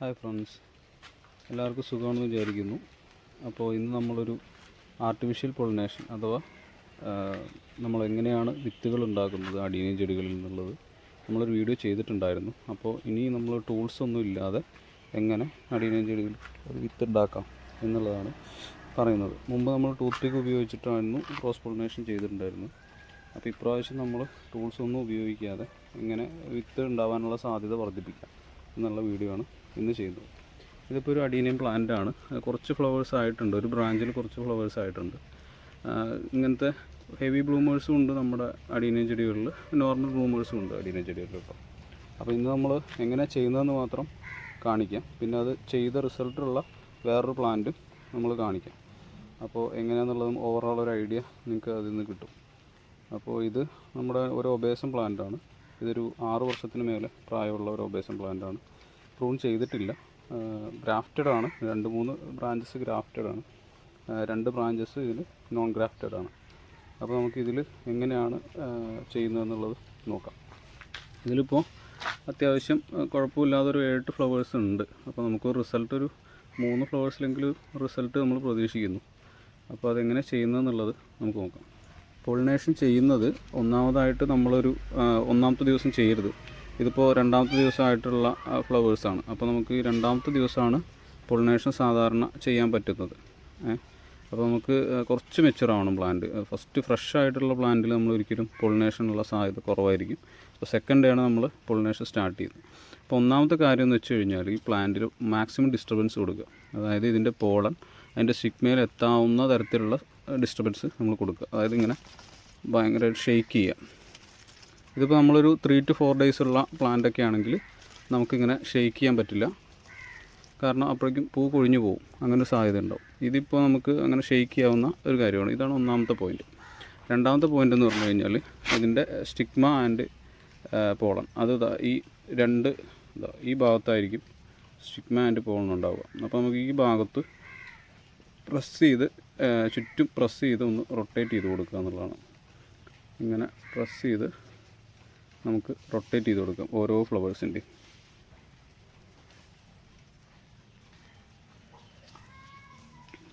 Hi friends എല്ലാവർക്കും സുഖമാണെന്ന് വിചാരിക്കുന്നു. അപ്പോൾ ഇന്ന് നമ്മളൊരു ആർട്ടിഫിഷ്യൽ പൊളിനേഷൻ അഥവാ നമ്മൾ എങ്ങനെയാണ് വിത്തുകൾ ഉണ്ടാക്കുന്നത് അടിയനും ചെടികളിൽ നിന്നുള്ളത് നമ്മളൊരു വീഡിയോ ചെയ്തിട്ടുണ്ടായിരുന്നു. അപ്പോൾ ഇനി നമ്മൾ ടൂൾസ് ഒന്നും ഇല്ലാതെ എങ്ങനെ അടിയനും ചെടികളിൽ ഒരു വിത്ത് ഉണ്ടാക്കാം എന്നുള്ളതാണ് പറയുന്നത്. മുമ്പ് നമ്മൾ ടൂത്ത് പിക്ക് ഉപയോഗിച്ചിട്ടായിരുന്നു ക്രോസ് പൊളിനേഷൻ ചെയ്തിട്ടുണ്ടായിരുന്നു. അപ്പോൾ ഇപ്രാവശ്യം നമ്മൾ ടൂൾസ് ഒന്നും ഉപയോഗിക്കാതെ എങ്ങനെ വിത്ത് ഉണ്ടാവാനുള്ള സാധ്യത വർദ്ധിപ്പിക്കാം എന്നുള്ള വീഡിയോ ആണ് ഇന്ന് ചെയ്യുന്നു ഇതിപ്പോൾ ഒരു അഡീനിയം പ്ലാന്റ് ആണ്. കുറച്ച് ഫ്ലവേഴ്സ് ആയിട്ടുണ്ട്. ഒരു ബ്രാഞ്ചിൽ കുറച്ച് ഫ്ലവേഴ്സ് ആയിട്ടുണ്ട്. ഇങ്ങനത്തെ ഹെവി ബ്ലൂമേഴ്സും ഉണ്ട് നമ്മുടെ അടീനിയം ചെടികളിൽ നോർമൽ ബ്ലൂമേഴ്സും ഉണ്ട് അടീനിയം ചെടികളിൽ കേട്ടോ അപ്പോൾ ഇന്ന് നമ്മൾ എങ്ങനെ ചെയ്യുന്നതെന്ന് മാത്രം കാണിക്കാം. പിന്നെ അത് ചെയ്ത റിസൾട്ടുള്ള വേറൊരു പ്ലാന്റും നമ്മൾ കാണിക്കാം. അപ്പോൾ എങ്ങനെയാണെന്നുള്ളതും ഓവറോൾ ഒരു ഐഡിയ നിങ്ങൾക്ക് അതിൽ നിന്ന് കിട്ടും. അപ്പോൾ ഇത് നമ്മുടെ ഒരു ഒബേസം പ്ലാന്റാണ് ഇതൊരു ആറ് വർഷത്തിന് മേലെ പ്രായമുള്ള ഒരു ഒബേസം പ്ലാന്റാണ് പ്രൂൺ ചെയ്തിട്ടില്ല. ഗ്രാഫ്റ്റഡ് ആണ്. രണ്ട് മൂന്ന് ബ്രാഞ്ചസ് ഗ്രാഫ്റ്റഡ് ആണ്. രണ്ട് ബ്രാഞ്ചസ് ഇതിൽ നോൺ ഗ്രാഫ്റ്റഡ് ആണ്. അപ്പോൾ നമുക്കിതിൽ എങ്ങനെയാണ് ചെയ്യുന്നതെന്നുള്ളത് നോക്കാം. ഇതിലിപ്പോൾ അത്യാവശ്യം കുഴപ്പമില്ലാതെ ഒരു ഏഴെട്ട് ഫ്ലവേഴ്സ് ഉണ്ട്. അപ്പോൾ നമുക്ക് റിസൾട്ട് ഒരു മൂന്ന് ഫ്ലവേഴ്സിലെങ്കിലും റിസൾട്ട് നമ്മൾ പ്രതീക്ഷിക്കുന്നു. അപ്പോൾ അതെങ്ങനെ ചെയ്യുന്നതെന്നുള്ളത് നമുക്ക് നോക്കാം. പൊളിനേഷൻ ചെയ്യുന്നത് ഒന്നാമതായിട്ട് നമ്മളൊരു ഒന്നാമത്തെ ദിവസം ചെയ്യരുത്. ഇതിപ്പോൾ രണ്ടാമത്തെ ദിവസമായിട്ടുള്ള ഫ്ലവേഴ്സാണ് അപ്പോൾ നമുക്ക് ഈ രണ്ടാമത്തെ ദിവസമാണ് പൊളിനേഷൻ സാധാരണ ചെയ്യാൻ പറ്റുന്നത്. അപ്പോൾ നമുക്ക് കുറച്ച് മെച്ചുവർ ആവണം പ്ലാന്റ് ഫസ്റ്റ് ഫ്രഷ് ആയിട്ടുള്ള പ്ലാന്റിൽ നമ്മൾ ഒരിക്കലും പൊളിനേഷനുള്ള സാധ്യത കുറവായിരിക്കും. അപ്പോൾ സെക്കൻഡ് ആണ് നമ്മൾ പൊളിനേഷൻ സ്റ്റാർട്ട് ചെയ്യുന്നത്. അപ്പോൾ ഒന്നാമത്തെ കാര്യം എന്ന് വെച്ച് കഴിഞ്ഞാൽ ഈ പ്ലാന്റിൽ മാക്സിമം ഡിസ്റ്റർബൻസ് കൊടുക്കുക. അതായത് ഇതിന്റെ പോളൻ അതിന്റെ സിഗ്മയിൽ എത്താവുന്ന തരത്തിലുള്ള ഡിസ്റ്റർബൻസ് നമ്മൾ കൊടുക്കുക. അതായത് ഇങ്ങനെ ഭയങ്കരമായിട്ട് ഷെയ്ക്ക് ചെയ്യുക. ഇതിപ്പോൾ നമ്മളൊരു ത്രീ ടു ഫോർ ഡേയ്സ് ഉള്ള പ്ലാന്റൊക്കെ ആണെങ്കിൽ നമുക്കിങ്ങനെ ഷെയ്ക്ക് ചെയ്യാൻ പറ്റില്ല. കാരണം അപ്പോഴേക്കും പൂ കൊഴിഞ്ഞു പോകും അങ്ങനെ സാധ്യത ഉണ്ടാവും. ഇതിപ്പോൾ നമുക്ക് അങ്ങനെ ഷെയ്ക്ക് ചെയ്യാവുന്ന ഒരു കാര്യമാണ്. ഇതാണ് ഒന്നാമത്തെ പോയിന്റ് രണ്ടാമത്തെ പോയിന്റ് എന്ന് പറഞ്ഞു കഴിഞ്ഞാൽ ഇതിന്റെ സ്റ്റിഗ്മ ആൻഡ് പോളൺ അത് ഈ രണ്ട് ഈ ഭാഗത്തായിരിക്കും സ്റ്റിഗ്മ ആൻഡ് പോളൺ ഉണ്ടാവുക. അപ്പോൾ നമുക്ക് ഈ ഭാഗത്ത് പ്രസ് ചെയ്ത് ചുറ്റും പ്രസ് ചെയ്ത് ഒന്ന് റൊട്ടേറ്റ് ചെയ്ത് കൊടുക്കുക എന്നുള്ളതാണ്. ഇങ്ങനെ പ്രസ് ചെയ്ത് നമുക്ക് റൊട്ടേറ്റ് ചെയ്ത് കൊടുക്കാം ഓരോ ഫ്ലവേഴ്സിന്റെയും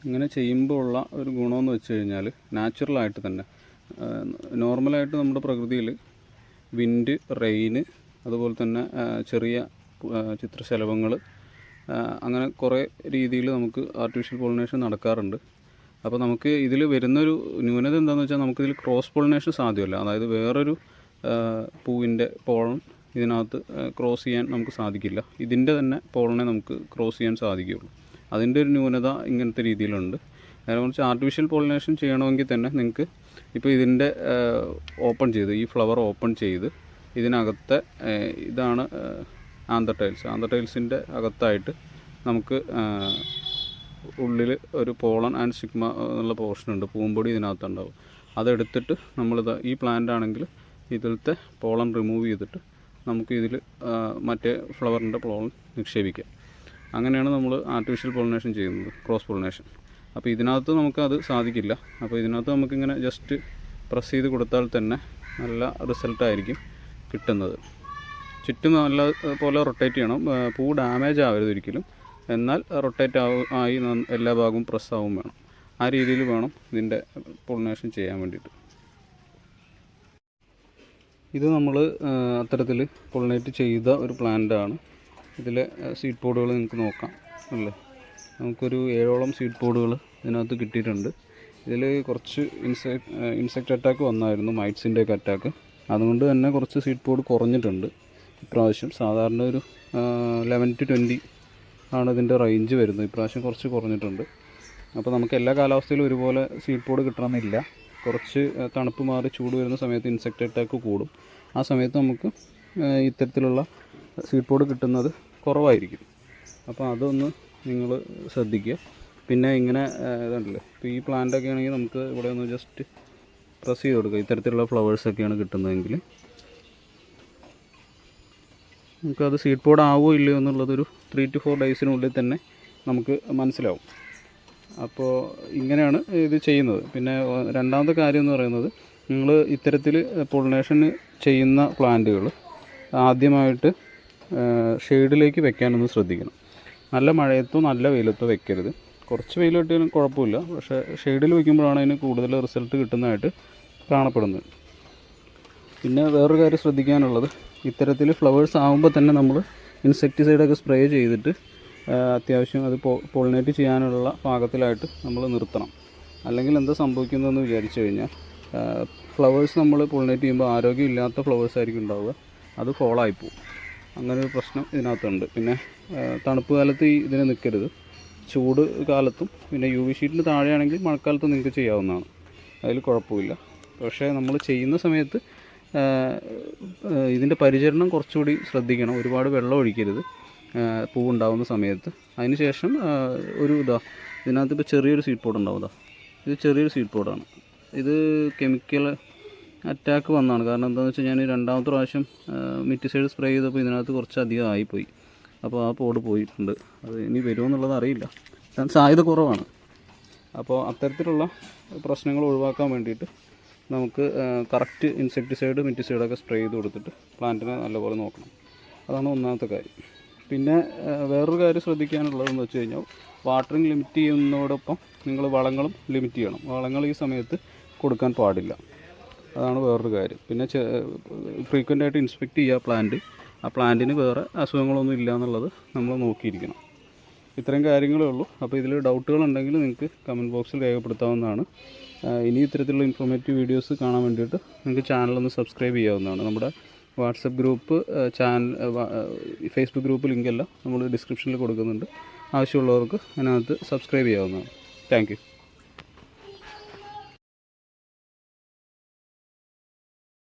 ഇങ്ങനെ ചെയ്യുമ്പോൾ ഉള്ള ഒരു ഗുണമെന്ന് വെച്ച് കഴിഞ്ഞാൽ നാച്ചുറലായിട്ട് തന്നെ നോർമലായിട്ട് നമ്മുടെ പ്രകൃതിയിൽ വിൻഡ് റെയിന് അതുപോലെ തന്നെ ചെറിയ ചിത്രശലഭങ്ങൾ അങ്ങനെ കുറേ രീതിയിൽ നമുക്ക് ആർട്ടിഫിഷ്യൽ പോളിനേഷൻ നടക്കാറുണ്ട്. അപ്പോൾ നമുക്ക് ഇതിൽ വരുന്നൊരു ന്യൂനത എന്താണെന്ന് വെച്ചാൽ നമുക്കിതിൽ ക്രോസ് പോളിനേഷൻ സാധ്യമല്ല. അതായത് വേറൊരു പൂവിന്റെ പോളൻ ഇതിനകത്ത് ക്രോസ് ചെയ്യാൻ നമുക്ക് സാധിക്കില്ല. ഇതിന്റെ തന്നെ പോളനെ നമുക്ക് ക്രോസ് ചെയ്യാൻ സാധിക്കുകയുള്ളൂ. അതിന്റെ ഒരു ന്യൂനത ഇങ്ങനത്തെ രീതിയിലുണ്ട്. നേരെ മറിച്ച് ആർട്ടിഫിഷ്യൽ പോളിനേഷൻ ചെയ്യണമെങ്കിൽ തന്നെ നിങ്ങൾക്ക് ഇപ്പോൾ ഇതിന്റെ ഓപ്പൺ ചെയ്ത് ഈ ഫ്ലവർ ഓപ്പൺ ചെയ്ത് ഇതിനകത്തെ ഇതാണ് ആന്തർ ടൈൽസ് ആന്തർ ടൈൽസിന്റെ അകത്തായിട്ട് നമുക്ക് ഉള്ളിൽ ഒരു പോളൺ ആൻഡ് സിഗ്മ എന്നുള്ള പോർഷൻ ഉണ്ട്. പൂമ്പൊടി ഇതിനകത്തുണ്ടാവും. അതെടുത്തിട്ട് നമ്മളിത് ഈ പ്ലാന്റ് ആണെങ്കിൽ ഇതിലത്തെ പോളൻ റിമൂവ് ചെയ്തിട്ട് നമുക്ക് ഇതിൽ മറ്റേ ഫ്ലവറിന്റെ പോളൻ നിക്ഷേപിക്കാം. അങ്ങനെയാണ് നമ്മൾ ആർട്ടിഫിഷ്യൽ പോളിനേഷൻ ചെയ്യുന്നത് ക്രോസ് പോളിനേഷൻ അപ്പോൾ ഇതിനകത്ത് നമുക്കത് സാധിക്കില്ല. അപ്പോൾ ഇതിനകത്ത് നമുക്കിങ്ങനെ ജസ്റ്റ് പ്രസ് ചെയ്ത് കൊടുത്താൽ തന്നെ നല്ല റിസൾട്ടായിരിക്കും കിട്ടുന്നത്. ചുറ്റും നല്ല പോലെ റൊട്ടേറ്റ് ചെയ്യണം. പൂ ഡാമേജ് ആവരുത് ഒരിക്കലും. എന്നാൽ റൊട്ടേറ്റ് ആവും ആയി എല്ലാ ഭാഗവും പ്രസ് ആവും വേണം. ആ രീതിയിൽ വേണം ഇതിന്റെ പോളിനേഷൻ ചെയ്യാൻ വേണ്ടിയിട്ട്. ഇത് നമ്മൾ അത്തരത്തിൽ പൊളിനേറ്റ് ചെയ്ത ഒരു പ്ലാന്റാണ് ഇതിലെ സീഡ് പോഡുകൾ നിങ്ങൾക്ക് നോക്കാം അല്ലേ? നമുക്കൊരു ഏഴോളം സീഡ് പോഡുകൾ ഇതിനകത്ത് കിട്ടിയിട്ടുണ്ട്. ഇതിൽ കുറച്ച് ഇൻസെക്ട് ഇൻസെക്റ്റ് അറ്റാക്ക് വന്നായിരുന്നു മൈറ്റ്സിന്റെ ഒക്കെ അറ്റാക്ക് അതുകൊണ്ട് തന്നെ കുറച്ച് സീഡ് പോഡ് കുറഞ്ഞിട്ടുണ്ട്. ഇപ്രാവശ്യം സാധാരണ ഒരു ലെവൻ ടു ട്വന്റി ആണ് ഇതിന്റെ റേഞ്ച് വരുന്നത്. ഇപ്രാവശ്യം കുറച്ച് കുറഞ്ഞിട്ടുണ്ട്. അപ്പോൾ നമുക്ക് എല്ലാ കാലാവസ്ഥയിലും ഒരുപോലെ സീഡ് പോഡ് കിട്ടണമെന്നില്ല. കുറച്ച് തണുപ്പ് മാറി ചൂട് വരുന്ന സമയത്ത് ഇൻസെക്റ്റ് അറ്റാക്ക് കൂടും. ആ സമയത്ത് നമുക്ക് ഇത്തരത്തിലുള്ള സീഡ് പോഡ് കിട്ടുന്നത് കുറവായിരിക്കും. അപ്പോൾ അതൊന്ന് നിങ്ങൾ ശ്രദ്ധിക്കുക. പിന്നെ ഇങ്ങനെ ഇതുണ്ടല്ലേ? ഇപ്പോൾ ഈ പ്ലാന്റൊക്കെ ആണെങ്കിൽ നമുക്ക് ഇവിടെ ഒന്ന് ജസ്റ്റ് പ്രസ് ചെയ്ത് കൊടുക്കുക. ഇത്തരത്തിലുള്ള ഫ്ലവേഴ്സൊക്കെയാണ് കിട്ടുന്നതെങ്കിൽ. നമുക്കത് സീഡ് പോഡ് ആവുമോ ഇല്ലയോ എന്നുള്ളതൊരു ത്രീ ടു ഫോർ ഡേയ്സിനുള്ളിൽ തന്നെ നമുക്ക് മനസ്സിലാവും. അപ്പോൾ ഇങ്ങനെയാണ് ഇത് ചെയ്യുന്നത്. പിന്നെ രണ്ടാമത്തെ കാര്യം എന്ന് പറയുന്നത് നിങ്ങൾ ഇത്തരത്തിൽ പൊളിനേഷൻ ചെയ്യുന്ന പ്ലാന്റുകൾ ആദ്യമായിട്ട് ഷെയ്ഡിലേക്ക് വെക്കാനൊന്ന് ശ്രദ്ധിക്കണം. നല്ല മഴയത്തോ നല്ല വെയിലത്തോ വെക്കരുത്. കുറച്ച് വെയിൽ കിട്ടിയാലും കുഴപ്പമില്ല. പക്ഷേ ഷെയ്ഡിൽ വയ്ക്കുമ്പോഴാണ് അതിന് കൂടുതൽ റിസൾട്ട് കിട്ടുന്നതായിട്ട് കാണപ്പെടുന്നത്. പിന്നെ വേറൊരു കാര്യം ശ്രദ്ധിക്കാനുള്ളത് ഇത്തരത്തിൽ ഫ്ലവേഴ്സ് ആകുമ്പോൾ തന്നെ നമ്മൾ ഇൻസെക്ടിസൈഡൊക്കെ സ്പ്രേ ചെയ്തിട്ട് അത്യാവശ്യം അത് പൊളിനേറ്റ് ചെയ്യാനുള്ള പാകത്തിലായിട്ട് നമ്മൾ നിർത്തണം. അല്ലെങ്കിൽ എന്താ സംഭവിക്കുന്നതെന്ന് വിചാരിച്ചു കഴിഞ്ഞാൽ ഫ്ലവേഴ്സ് നമ്മൾ പോളിനേറ്റ് ചെയ്യുമ്പോൾ ആരോഗ്യമില്ലാത്ത ഫ്ലവേഴ്സ് ആയിരിക്കും ഉണ്ടാവുക. അത് ഫോളായിപ്പോവും അങ്ങനെ ഒരു പ്രശ്നം ഇതിനകത്തുണ്ട്. പിന്നെ തണുപ്പ് കാലത്ത് ഇതിന് നിൽക്കരുത്. ചൂട് കാലത്തും പിന്നെ യു വി ഷീറ്റിന് താഴെയാണെങ്കിൽ മഴക്കാലത്തും നിങ്ങൾക്ക് ചെയ്യാവുന്നതാണ്. അതിൽ കുഴപ്പമില്ല. പക്ഷേ നമ്മൾ ചെയ്യുന്ന സമയത്ത് ഇതിന്റെ പരിചരണം കുറച്ചുകൂടി ശ്രദ്ധിക്കണം. ഒരുപാട് വെള്ളം ഒഴിക്കരുത്. പൂവുണ്ടാവുന്ന സമയത്ത്. അതിന് ശേഷം ഒരു ഇതാ ഇതിനകത്ത് ഇപ്പോൾ ചെറിയൊരു സീഡ് പോഡ് ഉണ്ടാവും ഇതാ. ഇത് ചെറിയൊരു സീഡ് പോഡാണ് ഇത് കെമിക്കൽ അറ്റാക്ക് വന്നതാണ് കാരണം എന്താണെന്ന് വെച്ചാൽ ഞാൻ രണ്ടാമത്തെ പ്രാവശ്യം മിറ്റിസൈഡ് സ്പ്രേ ചെയ്തപ്പോൾ ഇതിനകത്ത് കുറച്ചധികം ആയിപ്പോയി. അപ്പോൾ ആ പോഡ് പോയിട്ടുണ്ട്. അത് ഇനി വരുമെന്നുള്ളത് അറിയില്ല. കാരണം സാധ്യത കുറവാണ്. അപ്പോൾ അത്തരത്തിലുള്ള പ്രശ്നങ്ങൾ ഒഴിവാക്കാൻ വേണ്ടിയിട്ട് നമുക്ക് കറക്റ്റ് ഇൻസെക്ടിസൈഡ് മിറ്റിസൈഡൊക്കെ സ്പ്രേ ചെയ്ത് കൊടുത്തിട്ട് പ്ലാന്റിനെ നല്ലപോലെ നോക്കണം. അതാണ് ഒന്നാമത്തെ കാര്യം. പിന്നെ വേറൊരു കാര്യം ശ്രദ്ധിക്കാനുള്ളതെന്ന് വെച്ച് കഴിഞ്ഞാൽ വാട്ടറിങ് ലിമിറ്റ് ചെയ്യുന്നതോടൊപ്പം നിങ്ങൾ വളങ്ങളും ലിമിറ്റ് ചെയ്യണം. വളങ്ങൾ ഈ സമയത്ത് കൊടുക്കാൻ പാടില്ല. അതാണ് വേറൊരു കാര്യം. പിന്നെ ഫ്രീക്വന്റ് ആയിട്ട് ഇൻസ്പെക്റ്റ് ചെയ്യുക പ്ലാന്റ് ആ പ്ലാന്റിന് വേറെ അസുഖങ്ങളൊന്നും ഇല്ല എന്നുള്ളത് നമ്മൾ നോക്കിയിരിക്കണം. ഇത്രയും കാര്യങ്ങളേ ഉള്ളൂ. അപ്പോൾ ഇതിൽ ഡൗട്ടുകൾ ഉണ്ടെങ്കിൽ നിങ്ങൾക്ക് കമന്റ് ബോക്സിൽ രേഖപ്പെടുത്താവുന്നതാണ്. ഇനി ഇത്തരത്തിലുള്ള ഇൻഫോർമേറ്റീവ് വീഡിയോസ് കാണാൻ വേണ്ടിയിട്ട് നിങ്ങൾക്ക് ചാനലൊന്ന് സബ്സ്ക്രൈബ് ചെയ്യാവുന്നതാണ്. നമ്മുടെ WhatsApp group channel Facebook group ലിങ്കെല്ലാം നമ്മൾ ഡിസ്ക്രിപ്ഷനിൽ കൊടുക്കുന്നുണ്ട്. ആവശ്യമുള്ളവർക്ക് അതിനകത്ത് സബ്സ്ക്രൈബ് ചെയ്യാവുന്നതാണ്. താങ്ക്